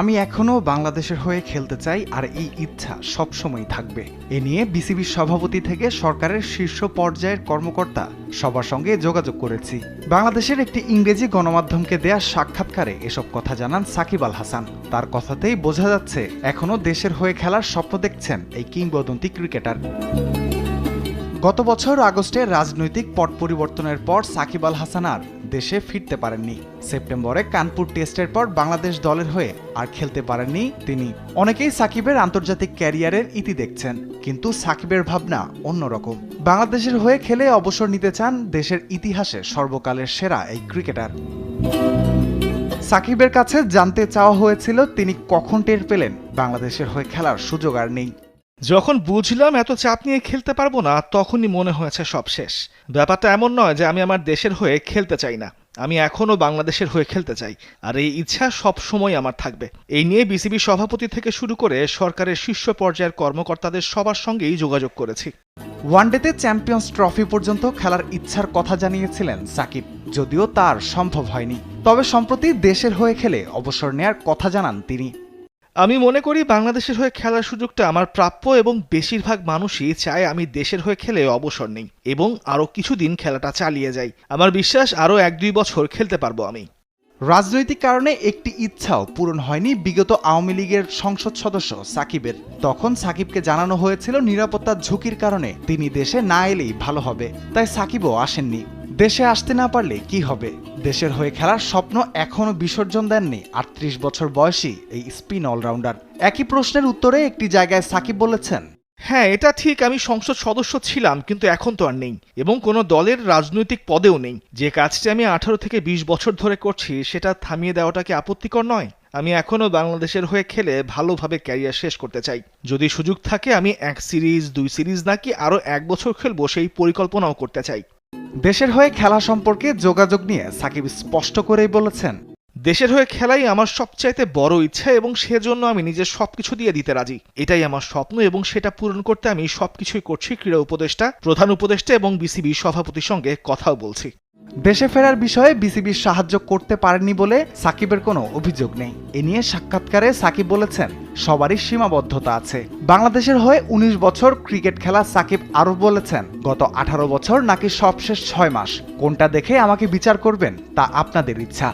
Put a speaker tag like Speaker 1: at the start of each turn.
Speaker 1: আমি এখনও বাংলাদেশের হয়ে খেলতে চাই আর এই ইচ্ছা সবসময় থাকবে। এ নিয়ে বিসিবির সভাপতি থেকে সরকারের শীর্ষ পর্যায়ের কর্মকর্তা সবার সঙ্গে যোগাযোগ করেছি। বাংলাদেশের একটি ইংরেজি গণমাধ্যমকে দেয়া সাক্ষাৎকারে এসব কথা জানান সাকিব আল হাসান। তার কথাতেই বোঝা যাচ্ছে এখনও দেশের হয়ে খেলার স্বপ্ন দেখছেন এই কিংবদন্তি ক্রিকেটার। গত বছর আগস্টে রাজনৈতিক পট পরিবর্তনের পর সাকিব আল হাসান আর দেশে ফিরতে পারেননি। সেপ্টেম্বরে কানপুর টেস্টের পর বাংলাদেশ দলের হয়ে আর খেলতে পারেননি তিনি। অনেকেই সাকিবের আন্তর্জাতিক ক্যারিয়ারের ইতি দেখছেন, কিন্তু সাকিবের ভাবনা অন্যরকম। বাংলাদেশের হয়ে খেলে অবসর নিতে চান দেশের ইতিহাসে সর্বকালের সেরা এই ক্রিকেটার। সাকিবের কাছে জানতে চাওয়া হয়েছিল তিনি কখন টের পেলেন বাংলাদেশের হয়ে খেলার সুযোগ আর নেই।
Speaker 2: যখন বুঝলাম এত চাপ নিয়ে খেলতে পারব না, তখনই মনে হয়েছে সব শেষ। ব্যাপারটা এমন নয় যে আমি আমার দেশের হয়ে খেলতে চাই না। আমি এখনও বাংলাদেশের হয়ে খেলতে চাই। আর এই ইচ্ছা সব সময় আমার থাকবে। এই নিয়ে বিসিবি সভাপতি থেকে শুরু করে সরকারের শীর্ষ পর্যায়ের কর্মকর্তাদের সবার সঙ্গেই যোগাযোগ করেছি।
Speaker 1: ওয়ানডেতে চ্যাম্পিয়ন্স ট্রফি পর্যন্ত খেলার ইচ্ছার কথা জানিয়েছিলেন সাকিব। যদিও তার সম্ভব হয়নি। তবে সম্প্রতি দেশের হয়ে খেলে অবসর নেয়ার কথা জানান তিনি।
Speaker 2: আমি মনে করি বাংলাদেশের হয়ে খেলার সুযোগটা আমার প্রাপ্য এবং বেশিরভাগ মানুষই চায় আমি দেশের হয়ে খেলে অবসর নেই এবং আরও কিছুদিন খেলাটা চালিয়ে যাই। আমার বিশ্বাস আরও এক দুই বছর খেলতে পারব আমি।
Speaker 1: রাজনৈতিক কারণে একটি ইচ্ছাও পূরণ হয়নি বিগত আওয়ামী লীগের সংসদ সদস্য সাকিবের। তখন সাকিবকে জানানো হয়েছিল নিরাপত্তার ঝুঁকির কারণে তিনি দেশে না এলেই ভালো হবে। তাই সাকিবও আসেননি। দেশে আসতে না পারলে কি হবে? দেশের হয়ে খেলার স্বপ্ন এখনও বিসর্জন দেননি আটত্রিশ বছর বয়সী এই স্পিন অলরাউন্ডার। একই প্রশ্নের উত্তরে একটি জায়গায় সাকিব বলেছেন
Speaker 2: হ্যাঁ এটা ঠিক, আমি সংসদ সদস্য ছিলাম, কিন্তু এখন তো আর নেই। এবং কোনো দলের রাজনৈতিক পদেও নেই। যে কাজটি আমি আঠারো থেকে বিশ বছর ধরে করছি, সেটা থামিয়ে দেওয়াটা কি আপত্তিকর নয়? আমি এখনও বাংলাদেশের হয়ে খেলে ভালোভাবে ক্যারিয়ার শেষ করতে চাই। যদি সুযোগ থাকে, আমি এক সিরিজ, দুই সিরিজ নাকি আরও এক বছর খেলব, সেই পরিকল্পনাও করতে চাই।
Speaker 1: দেশের হয়ে খেলা সম্পর্কে যোগাযোগ নিয়ে সাকিব স্পষ্ট করেই বলেছেন,
Speaker 2: দেশের হয়ে খেলাই আমার সবচাইতে বড় ইচ্ছা এবং সেজন্য আমি নিজের সবকিছু দিয়ে দিতে রাজি। এটাই আমার স্বপ্ন এবং সেটা পূরণ করতে আমি সবকিছুই করছি। ক্রীড়া উপদেষ্টা, প্রধান উপদেষ্টা এবং বিসিবি সভাপতির সঙ্গে কথাও বলছি।
Speaker 1: দেশে ফেরার বিষয়ে বিসিবির সাহায্য করতে পারেনি বলে সাকিবের কোনো অভিযোগ নেই। এ নিয়ে সাক্ষাৎকারে সাকিব বলেছেন, সবারই সীমাবদ্ধতা আছে। বাংলাদেশের হয়ে ১৯ বছর ক্রিকেট খেলা সাকিব আরও বলেছেন, গত আঠারো বছর নাকি সবশেষ ছয় মাস, কোনটা দেখে আমাকে বিচার করবেন তা আপনাদের ইচ্ছা।